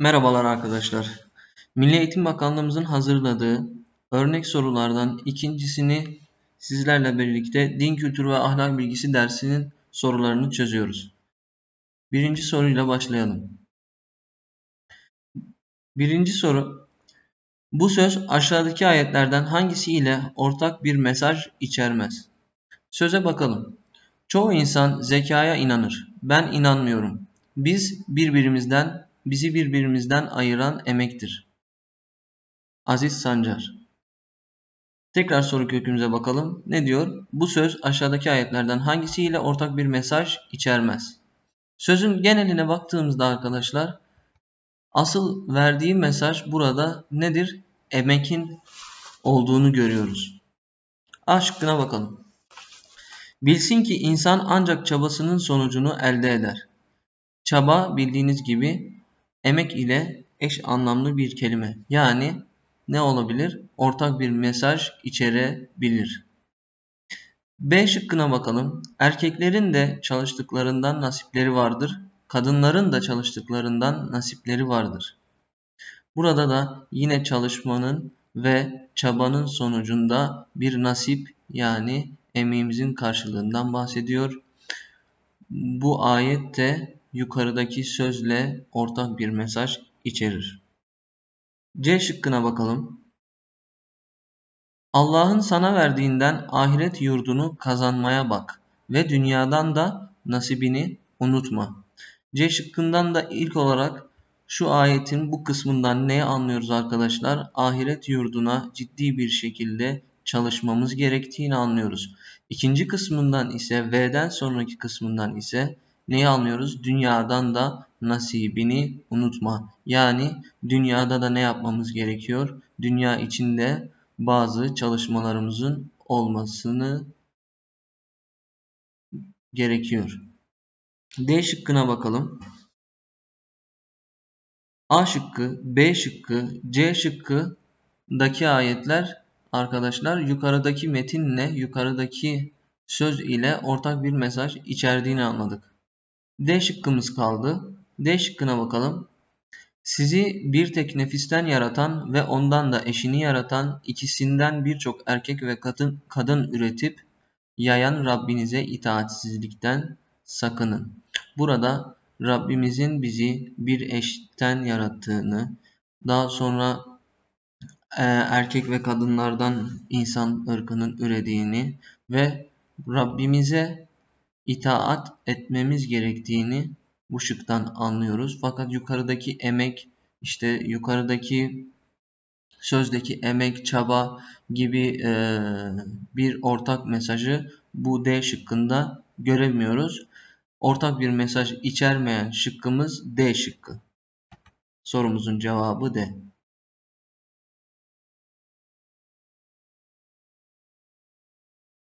Merhabalar arkadaşlar. Milli Eğitim Bakanlığımızın hazırladığı örnek sorulardan ikincisini sizlerle birlikte din kültürü ve ahlak bilgisi dersinin sorularını çözüyoruz. Birinci soruyla başlayalım. Birinci soru. Bu söz aşağıdaki ayetlerden hangisiyle ortak bir mesaj içermez? Söze bakalım. Çoğu insan zekaya inanır. Ben inanmıyorum. Biz birbirimizden bizi birbirimizden ayıran emektir. Aziz Sancar Tekrar soru kökümüze bakalım. Ne diyor? Bu söz aşağıdaki ayetlerden hangisiyle ortak bir mesaj içermez? Sözün geneline baktığımızda arkadaşlar asıl verdiği mesaj burada nedir? Emekin olduğunu görüyoruz. A şıkkına bakalım. Bilsin ki insan ancak çabasının sonucunu elde eder. Çaba bildiğiniz gibi emek ile eş anlamlı bir kelime. Yani ne olabilir? Ortak bir mesaj içerebilir. B şıkkına bakalım. Erkeklerin de çalıştıklarından nasipleri vardır. Kadınların da çalıştıklarından nasipleri vardır. Burada da yine çalışmanın ve çabanın sonucunda bir nasip yani emeğimizin karşılığından bahsediyor. Bu ayette yukarıdaki sözle ortak bir mesaj içerir. C şıkkına bakalım. Allah'ın sana verdiğinden ahiret yurdunu kazanmaya bak ve dünyadan da nasibini unutma. C şıkkından da ilk olarak şu ayetin bu kısmından ne anlıyoruz arkadaşlar? Ahiret yurduna ciddi bir şekilde çalışmamız gerektiğini anlıyoruz. İkinci kısmından ise V'den sonraki kısmından ise neyi anlıyoruz? Dünyadan da nasibini unutma. Yani dünyada da ne yapmamız gerekiyor? Dünya içinde bazı çalışmalarımızın olmasını gerekiyor. D şıkkına bakalım. A şıkkı, B şıkkı, C şıkkıdaki ayetler arkadaşlar yukarıdaki metinle yukarıdaki söz ile ortak bir mesaj içerdiğini anladık. D şıkkımız kaldı. D şıkkına bakalım. Sizi bir tek nefisten yaratan ve ondan da eşini yaratan ikisinden birçok erkek ve kadın, kadın üretip yayan Rabbinize itaatsizlikten sakının. Burada Rabbimizin bizi bir eşten yarattığını, daha sonra e, erkek ve kadınlardan insan ırkının ürediğini ve Rabbimize itaat etmemiz gerektiğini bu şıktan anlıyoruz. Fakat yukarıdaki emek, işte yukarıdaki sözdeki emek, çaba gibi e, bir ortak mesajı bu D şıkkında göremiyoruz. Ortak bir mesaj içermeyen şıkkımız D şıkkı. Sorumuzun cevabı D.